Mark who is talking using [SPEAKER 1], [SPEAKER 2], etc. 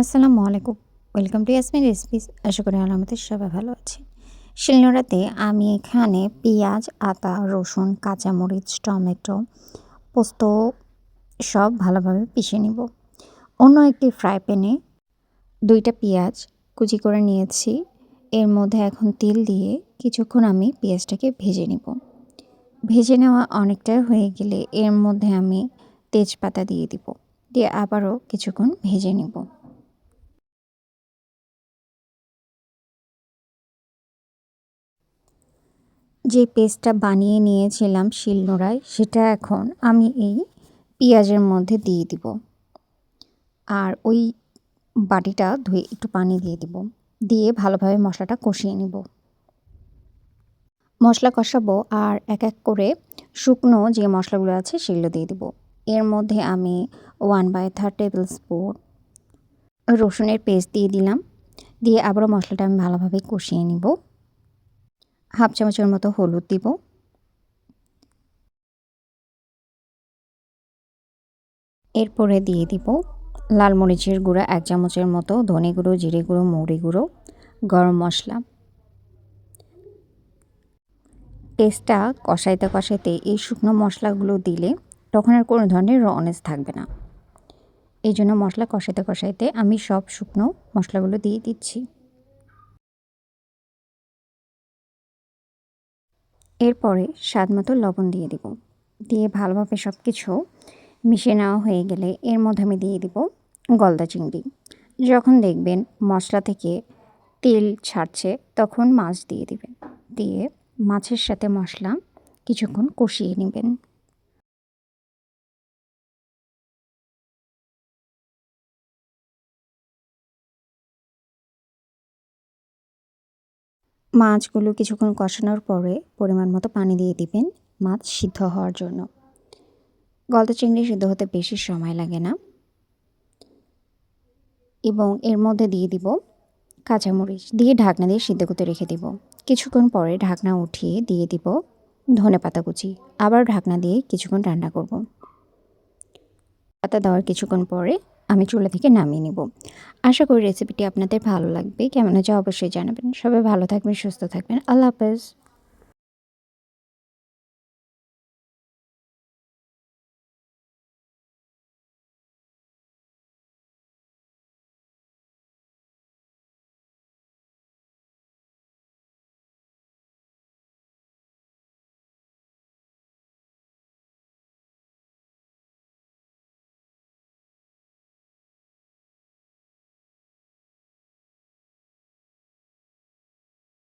[SPEAKER 1] আসসালামু আলাইকুম। Welcome to Yasmin recipes. আশা করি আমাদের সবাই ভালো আছে। শিলনোড়াতে আমি এখানে পেঁয়াজ, আদা, রসুন, কাঁচামরিচ, টমেটো পোস্ত সব ভালোভাবে পিষে নিব। অন্য একটি ফ্রাই প্যানে দুইটা পেঁয়াজ কুচি করে নিয়েছি। এর মধ্যে এখন তেল দিয়ে কিছুক্ষণ আমি পেঁয়াজটাকে ভেজে নিব। ভেজে নেওয়া অনেকটা হয়ে গেলে এর মধ্যে আমি তেজপাতা দিয়ে দিব। দিয়ে আবারও কিছুক্ষণ ভেজে নিব। যে পেস্টটা বানিয়ে নিয়েছিলাম শিলনোড়ায়, সেটা এখন আমি এই পেঁয়াজের মধ্যে দিয়ে দিব। আর ওই বাটিটা ধুয়ে একটু পানি দিয়ে দিব। দিয়ে ভালোভাবে মশলাটা কষিয়ে নিব। মশলা কষাবো আর এক এক করে শুকনো যে মশলাগুলো আছে, সেগুলো দিয়ে দিব। এর মধ্যে আমি one by third tablespoon রসুনের পেস্ট দিয়ে দিলাম। দিয়ে আবারও মশলাটা আমি ভালোভাবে কষিয়ে নিব। হাফ চামচের মতো হলুদ দিব। এরপরে দিয়ে দিব লাল মরিচের গুঁড়া, এক চামচের মতো ধনে গুঁড়ো, জিরে গুঁড়ো, মৌরি গুঁড়ো, গরম মশলা। টেস্টটা কষাইতে কষাইতে এই শুকনো মশলাগুলো দিলে তখন আর কোনো ধরনের রনেস থাকবে না। এই জন্য মশলা কষাইতে কষাইতে আমি সব শুকনো মশলাগুলো দিয়ে দিচ্ছি। এরপরে স্বাদ মতো লবণ দিয়ে দিব। দিয়ে ভালোভাবে সব কিছু মিশিয়ে নেওয়া হয়ে গেলে এর মধ্যে আমি দিয়ে দিব গলদা চিংড়ি। যখন দেখবেন মশলা থেকে তেল ছাড়ছে, তখন মাছ দিয়ে দিবেন। দিয়ে মাছের সাথে মশলা কিছুক্ষণ কষিয়ে নেবেন। মাছগুলো কিছুক্ষণ কষানোর পরে পরিমাণ মতো পানি দিয়ে দিবেন মাছ সিদ্ধ হওয়ার জন্য। গলদা চিংড়ি সিদ্ধ হতে বেশি সময় লাগে না। এবং এর মধ্যে দিয়ে দিব কাঁচামরিচ দিয়ে ঢাকনা দিয়ে সিদ্ধ করতে রেখে দিব। কিছুক্ষণ পরে ঢাকনা উঠিয়ে দিয়ে দিব ধনে পাতা কুচি। আবার ঢাকনা দিয়ে কিছুক্ষণ রান্না করব। পাতা দেওয়ার কিছুক্ষণ পরে আমি চুলা থেকে নামিয়ে নিব। আশা করি রেসিপিটি আপনাদের ভালো লাগবে। কেমন হচ্ছে অবশ্যই জানাবেন। সবাই ভালো থাকবেন, সুস্থ থাকবেন। আল্লাহ হাফেজ।